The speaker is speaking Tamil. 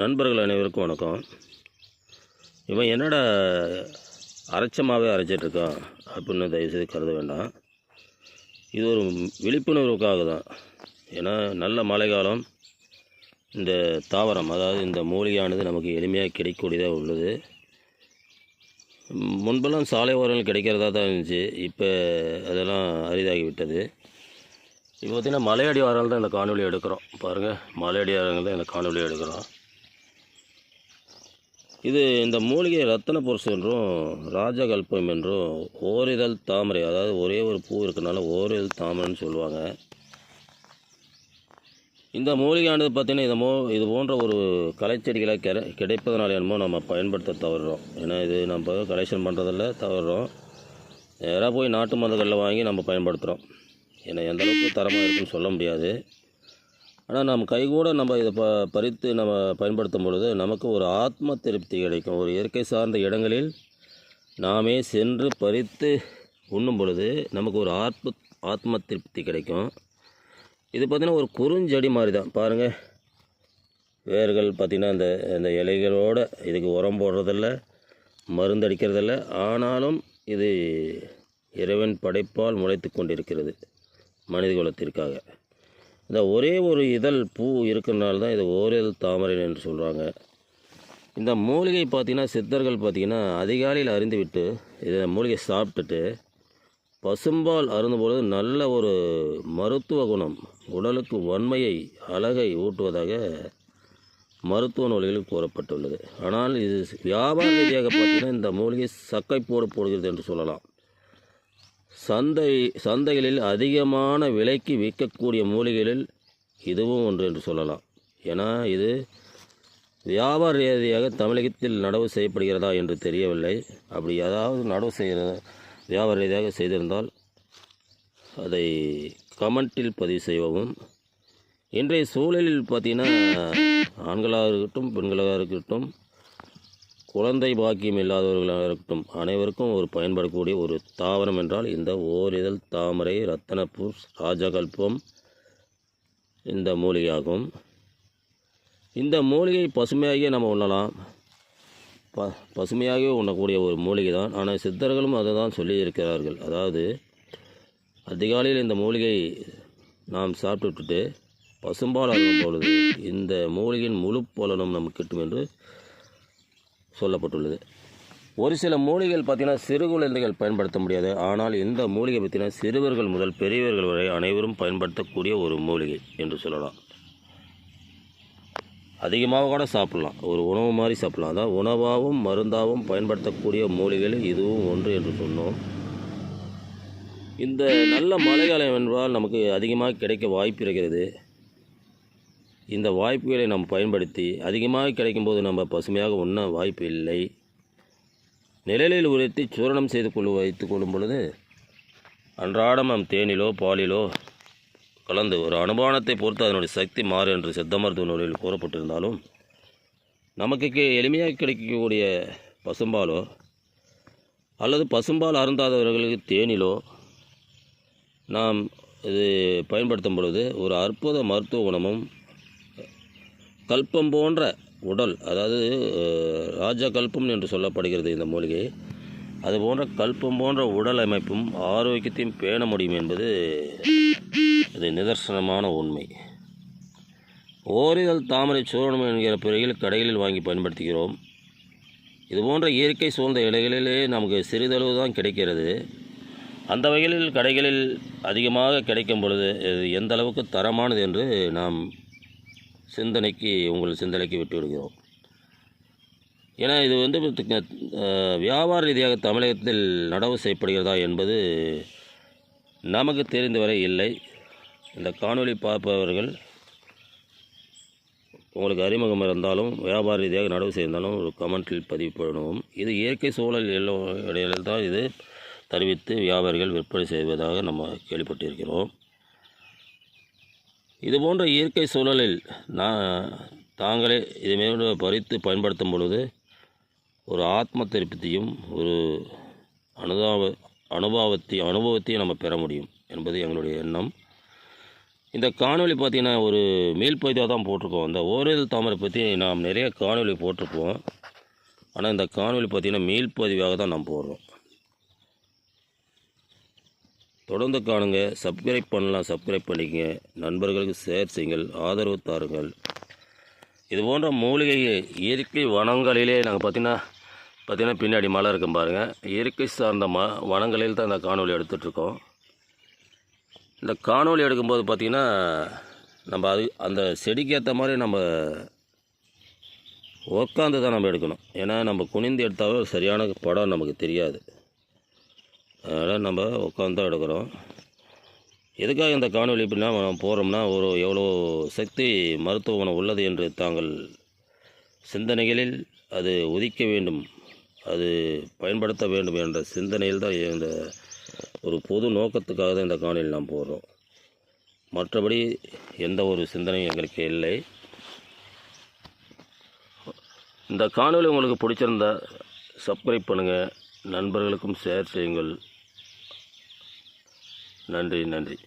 நண்பர்கள் அனைவருக்கும் வணக்கம். இவன் என்னடா அரைச்சமாகவே அரைச்சிட்ருக்கான் அப்படின்னு தயவுசெய்து கருத வேண்டாம். இது ஒரு விழிப்புணர்வுக்காக தான். ஏன்னா நல்ல மழைக்காலம் இந்த தாவரம் அதாவது இந்த மூலிகையானது நமக்கு எளிமையாக கிடைக்கக்கூடியதாக உள்ளது. முன்பெல்லாம் சாலை ஓரங்கள் கிடைக்கிறதா தான் இருந்துச்சு. இப்போ அதெல்லாம் அரிதாகிவிட்டது. இப்போ பார்த்திங்கன்னா மலையடி வாரங்கள் தான் இந்த காணொலி எடுக்கிறோம். பாருங்கள் மலையடி வாரங்கள் தான் இந்த காணொலி எடுக்கிறோம். இது இந்த மூலிகை ரத்தன புருஷ் என்றும் ராஜகல்பம் என்றும் ஓரிதழ் தாமரை அதாவது ஒரே ஒரு பூ இருக்கனால ஓரிதழ் தாமரைன்னு சொல்லுவாங்க. இந்த மூலிகையானது பார்த்திங்கன்னா இது மோ இது போன்ற ஒரு கலைச்செடிகளை கிடை கிடைப்பதனால என்னமோ நம்ம பயன்படுத்த தவறுறோம். ஏன்னா இது நம்ம கலெக்ஷன் பண்ணுறதில்ல தவறுறோம். நேராக போய் நாட்டு மருந்துகளில் வாங்கி நம்ம பயன்படுத்துகிறோம் ஏன்னா எந்த அளவுக்கு தரமாக இருக்குன்னு சொல்ல முடியாது. ஆனால் நம் கைகூட நம்ம இதை ப பறித்து நம்ம பயன்படுத்தும் பொழுது நமக்கு ஒரு ஆத்ம திருப்தி கிடைக்கும். ஒரு இயற்கை சார்ந்த இடங்களில் நாமே சென்று பறித்து உண்ணும் பொழுது நமக்கு ஒரு ஆத்ம ஆத்ம திருப்தி கிடைக்கும். இது பார்த்திங்கன்னா ஒரு குறுஞ்செடி மாதிரி தான். பாருங்கள் வேர்கள் பார்த்திங்கன்னா இந்த இந்த இலைகளோட இதுக்கு உரம் போடுறதில்ல மருந்து அடிக்கிறதில்ல. ஆனாலும் இது இறைவன் படைப்பால் முளைத்து கொண்டிருக்கிறது மனித குலத்திற்காக. இந்த ஒரே ஒரு இதழ் பூ இருக்கிறனால தான் இதை ஓரிதழ் தாமரை என்று சொல்கிறாங்க இந்த மூலிகை பார்த்திங்கன்னா சித்தர்கள் பார்த்திங்கன்னா அதிகாலையில் அருந்துவிட்டு இதை மூலிகை சாப்பிட்டுட்டு பசும்பால் அருந்தும்பொழுது நல்ல ஒரு மருத்துவ குணம் உடலுக்கு வன்மையை அழகை ஊட்டுவதாக மருத்துவ நூல்களில் கூறப்பட்டுள்ளது. ஆனால் இது வியாபார ரீதியாக பார்த்தீங்கன்னா இந்த மூலிகை சக்கைப்போடு போடுகிறது என்று சொல்லலாம். சந்தை சந்தைகளில் அதிகமான விலைக்கு விற்கக்கூடிய மூலிகைகளில் இதுவும் ஒன்று என்று சொல்லலாம். ஏன்னா இது வியாபார ரீதியாக தமிழகத்தில் நடவு செய்யப்படுகிறதா என்று தெரியவில்லை. அப்படி ஏதாவது நடவு செய்கிற வியாபார ரீதியாக செய்திருந்தால் அதை கமெண்ட்டில் பதிவு செய்யவும். இன்றைய சூழலில் பார்த்திங்கன்னா ஆண்களாக இருக்கட்டும் பெண்களாக இருக்கட்டும் குழந்தை பாக்கியம் இல்லாதவர்களாக இருக்கட்டும் அனைவருக்கும் ஒரு பயன்படக்கூடிய ஒரு தாவரம் என்றால் இந்த ஓரிதழ் தாமரை ரத்தனப்பூ ராஜகல்பம் இந்த மூலிகையாகும். இந்த மூலிகை பசுமையாகியே நம்ம உண்ணலாம். ப பசுமையாகவே உண்ணக்கூடிய ஒரு மூலிகை தான் ஆனால் சித்தர்களும் அதை தான் சொல்லியிருக்கிறார்கள். அதாவது அதிகாலையில் இந்த மூலிகை நாம் சாப்பிட்டுட்டு பசும்பால் அருந்தும் பொழுது இந்த மூலிகையின் முழு பலனும் நமக்கு கிட்டும் என்று சொல்லப்பட்டுள்ளது. ஒரு சில மூலிகைகள் பார்த்திங்கன்னா சிறு குழந்தைகள் பயன்படுத்த முடியாது. ஆனால் இந்த மூலிகை பார்த்தீங்கன்னா சிறுவர்கள் முதல் பெரியவர்கள் வரை அனைவரும் பயன்படுத்தக்கூடிய ஒரு மூலிகை என்று சொல்லலாம். அதிகமாக கூட சாப்பிட்லாம். ஒரு உணவு மாதிரி சாப்பிட்லாம். அதான் உணவாகவும் மருந்தாகவும் பயன்படுத்தக்கூடிய மூலிகைகள் இதுவும் ஒன்று என்று சொன்னோம். இந்த நல்ல மழைக்காலம் என்றால் நமக்கு அதிகமாக கிடைக்க வாய்ப்பு இருக்கிறது. இந்த வாய்ப்புகளை நாம் பயன்படுத்தி அதிகமாக கிடைக்கும்போது நம்ம பசுமையாக உண்ண வாய்ப்பு இல்லை. நிழலில் உரைத்து சூரணம் செய்து கொள்ள வைத்து கொள்ளும் பொழுது அன்றாடம் நம் தேனிலோ பாலிலோ கலந்து ஒரு அனுபவத்தை பொறுத்து அதனுடைய சக்தி மாறு என்று சித்த மருத்துவ நூலில் கூறப்பட்டிருந்தாலும் நமக்கு எளிமையாக கிடைக்கக்கூடிய பசும்பாலோ அல்லது பசும்பால் அருந்தாதவர்களுக்கு தேனிலோ நாம் இது பயன்படுத்தும் பொழுது ஒரு அற்புத மருத்துவ குணமும் கல்பம் போன்ற உடல் அதாவது ராஜா ராஜ கல்பம் என்று சொல்லப்படுகிறது இந்த மூலிகை. அது போன்ற கல்பம் போன்ற உடல் அமைப்பும் ஆரோக்கியத்தையும் பேண முடியும் என்பது இது நிதர்சனமான உண்மை. ஓரிதழ் தாமரை சூரணம் என்கிற பிறகில் கடைகளில் வாங்கி பயன்படுத்துகிறோம். இது போன்ற இயற்கை சூழ்ந்த இலைகளிலே நமக்கு சிறிதளவு தான் கிடைக்கிறது. அந்த வகையில் கடைகளில் அதிகமாக கிடைக்கும் பொழுது இது எந்த அளவுக்கு தரமானது என்று நாம் சிந்தனைக்கு உங்கள் சிந்தனைக்கு விட்டு விடுகிறோம் ஏன்னா இது வந்து வியாபார ரீதியாக தமிழகத்தில் நடவு செய்யப்படுகிறதா என்பது நமக்கு தெரிந்தவரை இல்லை. இந்த காணொளி பார்ப்பவர்கள் உங்களுக்கு அறிமுகம் இருந்தாலும் வியாபார ரீதியாக நடவு செய்திருந்தாலும் ஒரு கமெண்ட்டில் பதிவு பண்ணவும். இது இயற்கை சூழல் எல்லோ இடையில்தான் இது தெரிவித்து வியாபாரிகள் விற்பனை செய்வதாக நம்ம கேள்விப்பட்டிருக்கிறோம். இது போன்ற இயற்கை சூழலில் நான் தாங்களே இதுமாரி பறித்து பயன்படுத்தும் பொழுது ஒரு ஆத்ம திருப்தியும் ஒரு அனுதாப அனுபவத்தை அனுபவத்தையும் நம்ம பெற முடியும் என்பது எங்களுடைய எண்ணம். இந்த காணொளி பார்த்தீங்கன்னா ஒரு மேல் தான் போட்டிருக்கோம். இந்த ஓரிதழ் தாமரை பற்றி நாம் நிறைய காணொளி போட்டிருப்போம். ஆனால் இந்த காணொளி பார்த்தீங்கன்னா மேல் பதிவாக தான் நாம் போடுறோம். தொடர்ந்து காணுங்க. சப்ஸ்கிரைப் பண்ணலாம். சப்ஸ்கிரைப் பண்ணிக்கங்க. நண்பர்களுக்கு ஷேர் செய்யுங்கள். ஆதரவு தாருங்கள். இது போன்ற மூலிகை இயற்கை வனங்களிலே நாங்கள் பார்த்தீங்கன்னா பார்த்தீங்கன்னா பின்னாடி மலை இருக்கும் பாருங்கள் இயற்கை சார்ந்த ம வனங்களில் தான் இந்த காணொலி எடுத்துகிட்ருக்கோம் இந்த காணொலி எடுக்கும்போது பார்த்திங்கன்னா நம்ம அது அந்த செடிக்கு ஏற்ற மாதிரி நம்ம உட்காந்து தான் நம்ம எடுக்கணும். ஏன்னா நம்ம குனிந்து எடுத்தாவே ஒரு சரியான படம் நமக்கு தெரியாது. அதனால் நம்ம உட்காந்து தான் எடுக்கிறோம். எதுக்காக இந்த காணொலி இப்படின்னா நம்ம போகிறோம்னா ஒரு எவ்வளோ சக்தி மருத்துவ குணம் உள்ளது என்று தாங்கள் சிந்தனைகளில் அது உதிக்க வேண்டும் அது பயன்படுத்த வேண்டும் என்ற சிந்தனையில் தான் இந்த ஒரு பொது நோக்கத்துக்காக தான் இந்த காணொளி நாம் போகிறோம் மற்றபடி எந்த ஒரு சிந்தனையும் எங்களுக்கு இல்லை. இந்த காணொலி உங்களுக்கு பிடிச்சிருந்தா சப்ஸ்கிரைப் பண்ணுங்கள் நண்பர்களுக்கும் ஷேர் செய்யுங்கள். நன்றி நன்றி.